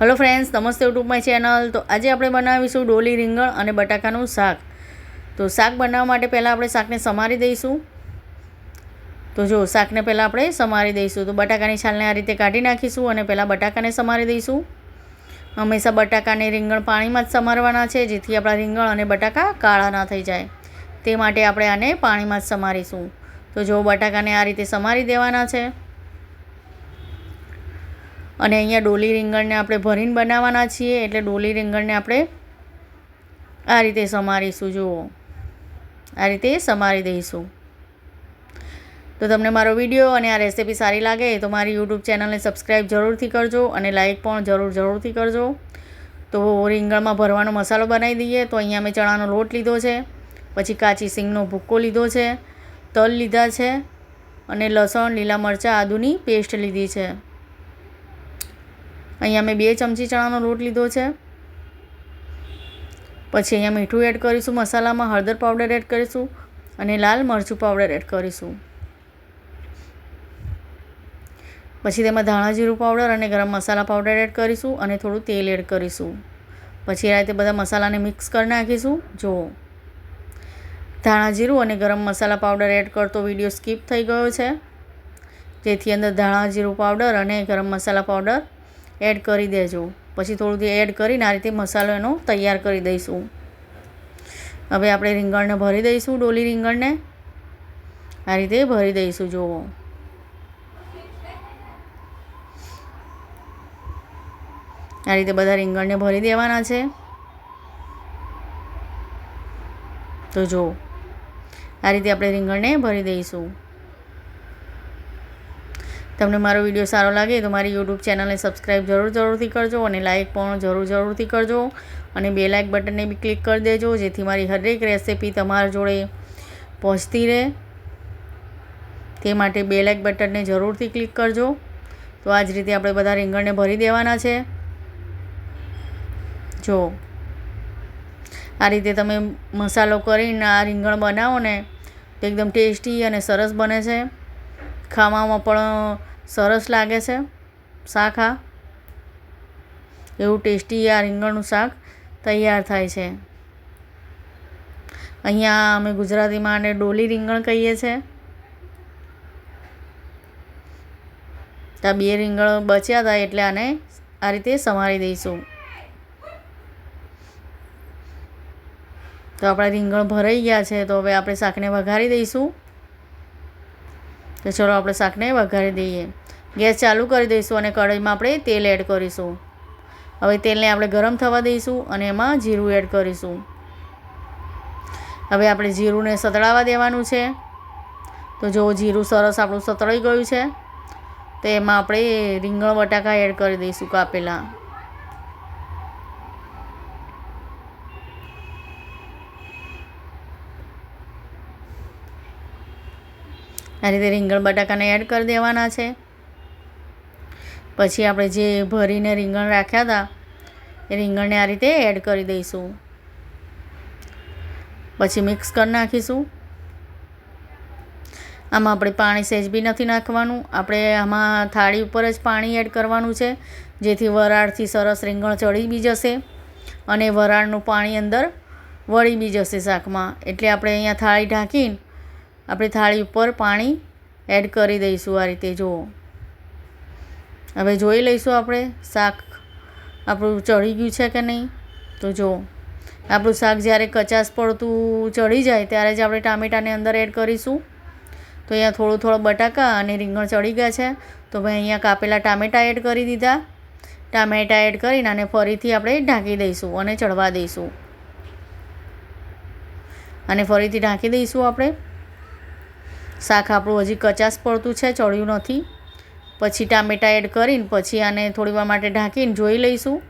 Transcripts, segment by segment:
Hello friends, namaste YouTube my channel. તો આજે આપણે બનાવીશું ડોલી રીંગણ અને બટાકાનું શાક. તો શાક બનાવવા માટે પહેલાં આપણે શાકને સમારી દઈશું. તો જો, શાકને પહેલાં આપણે સમારી દઈશું. તો બટાકાની છાલને આ રીતે કાઢી નાખીશું અને પહેલાં બટાકાને સમારી દઈશું. હંમેશા બટાકાને રીંગણ પાણીમાં જ સમારવાના છે, જેથી આપણા રીંગણ અને બટાકા કાળા ના થઈ જાય. તે માટે આપણે આને પાણીમાં જ સમારીશું. તો જો, બટાકાને આ રીતે સમારી દેવાના છે. અને અહીંયા ડોલી રીંગણને આપણે ભરીને બનાવવાના છીએ એટલે ડોલી રીંગણને આપણે આ રીતે સમારીશું, જુઓ. આ રીતે સમારી દઈશું. તો તમને મારો વીડિયો અને આ રેસીપી સારી લાગે તો મારી યુટ્યુબ ચેનલને સબસ્ક્રાઈબ જરૂરથી કરજો અને લાઇક પણ જરૂર જરૂરથી કરજો. તો રીંગણમાં ભરવાનો મસાલો બનાવી દઈએ. તો અહીંયા મેં ચણાનો લોટ લીધો છે, પછી કાચી સિંગનો ભૂક્કો લીધો છે, તલ લીધા છે અને લસણ, લીલા મરચાં, આદુની પેસ્ટ લીધી છે. અહીંયા મેં બે ચમચી ચણાનો લોટ લીધો છે. પછી અહીંયા મીઠું એડ કરીશું, મસાલામાં હળદર પાવડર એડ કરીશું અને લાલ મરચું પાવડર એડ કરીશું. પછી તેમાં ધાણા જીરું પાવડર અને ગરમ મસાલા પાવડર એડ કરીશું અને થોડું તેલ એડ કરીશું. પછી રીતે બધા મસાલાને મિક્સ કરી નાખીશું. જુઓ. ધાણા જીરું અને ગરમ મસાલા પાવડર એડ કરતો વીડિયો સ્કીપ થઈ ગયો છે. જેથી અંદર ધાણા જીરું પાવડર અને ગરમ મસાલા પાવડર એડ કરી દેજો. પછી થોડું એડ કરીને આ રીતે મસાલો એનો તૈયાર કરી દઈશું. હવે આપણે રીંગણને ભરી દઈશું, ડોલી રીંગણને. આ રીતે ભરી દઈશું, જુઓ. આ રીતે બધા રીંગણને ભરી દેવાના છે. તો જો આ રીતે આપણે રીંગણને ભરી દઈશું. તમને મારો વીડિયો સારો લાગે તો મારી યુટ્યુબ ચેનલને સબસ્ક્રાઈબ જરૂર જરૂરથી કરજો અને લાઇક પણ જરૂર જરૂરથી કરજો. અને બે લાઇક બટનને બી ક્લિક કરી દેજો, જેથી મારી હરેક રેસીપી તમારા જોડે પહોંચતી રહે. તે માટે બે લાઇક બટનને જરૂરથી ક્લિક કરજો. તો આ જ રીતે આપણે બધા રીંગણને ભરી દેવાના છે. જો, આ રીતે તમે મસાલો કરીને આ રીંગણ બનાવો ને તો એકદમ ટેસ્ટી અને સરસ બને છે. ખાવામાં પણ સરસ લાગે છે શાક આ એવું ટેસ્ટી આ રીંગણનું શાક તૈયાર થાય છે. અહીંયા અમે ગુજરાતીમાં આને ડોલી રીંગણ કહીએ છીએ ત્યાં બે રીંગણ બચ્યા હતા એટલે આને આ રીતે સમારી દઈશું. તો આપણા રીંગણ ભરાઈ ગયા છે તો હવે આપણે શાકને વઘારી દઈશું. તો ચલો આપણે શાકને વઘારી દઈએ. ગેસ ચાલુ કરી દઈશું અને કઢાઈમાં આપણે તેલ એડ કરીશું. હવે તેલને આપણે ગરમ થવા દઈશું અને એમાં જીરું એડ કરીશું. હવે આપણે જીરુંને સતળાવા દેવાનું છે. તો જો જીરું સરસ આપણું સતળાઈ ગયું છે, તો એમાં આપણે રીંગણ, બટાકા એડ કરી દઈશું કાપેલા. આ રીતે રીંગણ બટાકાને એડ કરી દેવાના છે. પછી આપણે જે ભરીને રીંગણ રાખ્યા હતા, એ રીંગણને આ રીતે એડ કરી દઈશું. પછી મિક્સ કરી નાખીશું. આમાં આપણે પાણી સહેજ બી નથી નાખવાનું. આપણે આમાં થાળી ઉપર જ પાણી એડ કરવાનું છે, જેથી વરાળથી સરસ રીંગણ ચડી બી જશે અને વરાળનું પાણી અંદર વળી બી જશે શાકમાં. એટલે આપણે અહીંયા થાળી ઢાંકીને આપણે થાળી ઉપર પાણી એડ કરી દઈશું આ રીતે, જુઓ. હવે જોઈ લઈશું આપણે શાક આપણું ચડી ગયું છે કે નહીં? તો જુઓ. આપણું શાક જ્યારે કચાશ પડતું ચડી જાય ત્યારે જ આપણે ટામેટાને અંદર એડ કરીશું. તો અહીંયા થોડું થોડો બટાકા અને રીંગણ ચડી ગયા છે. તો ભાઈ અહીંયા કાપેલા ટામેટા એડ કરી દીધા. ટામેટા એડ કરીને અને ફરીથી આપણે ઢાંકી દઈશું અને ચડવા દઈશું. અને ફરીથી ઢાંકી દઈશું આપણે. શાક આપણું હજી કચાસ પડતું છે, ચડ્યું નથી. પછી ટામેટાં એડ કરીને પછી આને થોડીવાર માટે ઢાંકીને જોઈ લઈશું.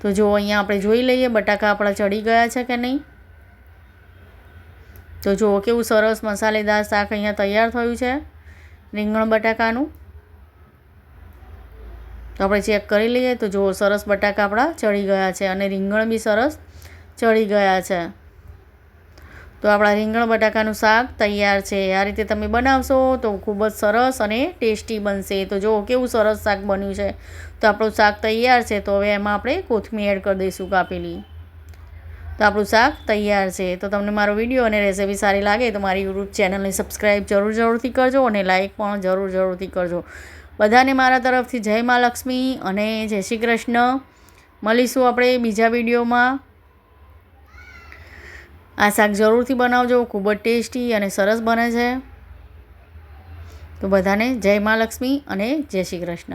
તો જો અહીંયા આપણે જોઈ લઈએ બટાકા આપણા ચડી ગયા છે કે નહીં. તો જુઓ કેવું સરસ મસાલેદાર શાક અહીંયા તૈયાર થયું છે, રીંગણ બટાકાનું. તો આપણે ચેક કરી લઈએ તો જુઓ સરસ બટાકા આપણા ચડી ગયા છે અને રીંગણ બી સરસ ચડી ગયા છે. તો આપણા રીંગણ બટાકાનું શાક તૈયાર છે. આ રીતે તમે બનાવશો તો ખૂબ જ સરસ અને ટેસ્ટી બનશે. તો જો કેવું સરસ શાક બન્યું છે. તો આપણું શાક તૈયાર છે. તો હવે એમાં આપણે કોથમીર એડ કરી દઈશું કાપેલી. તો આપણું શાક તૈયાર છે. તો તમને મારો વીડિયો અને રેસીપી સારી લાગે તો મારી યુટ્યુબ ચેનલને સબસ્ક્રાઈબ જરૂર જરૂરથી કરજો અને લાઇક પણ જરૂર જરૂરથી કરજો. બધાને મારા તરફથી જય મા લક્ષ્મી અને જય શ્રી કૃષ્ણ. મળીશું આપણે બીજા વિડીયોમાં. આ શાક જરૂરથી બનાવજો, ખૂબ જ ટેસ્ટી અને સરસ બને છે. તો બધાને જય મા લક્ષ્મી અને જય શ્રી કૃષ્ણ.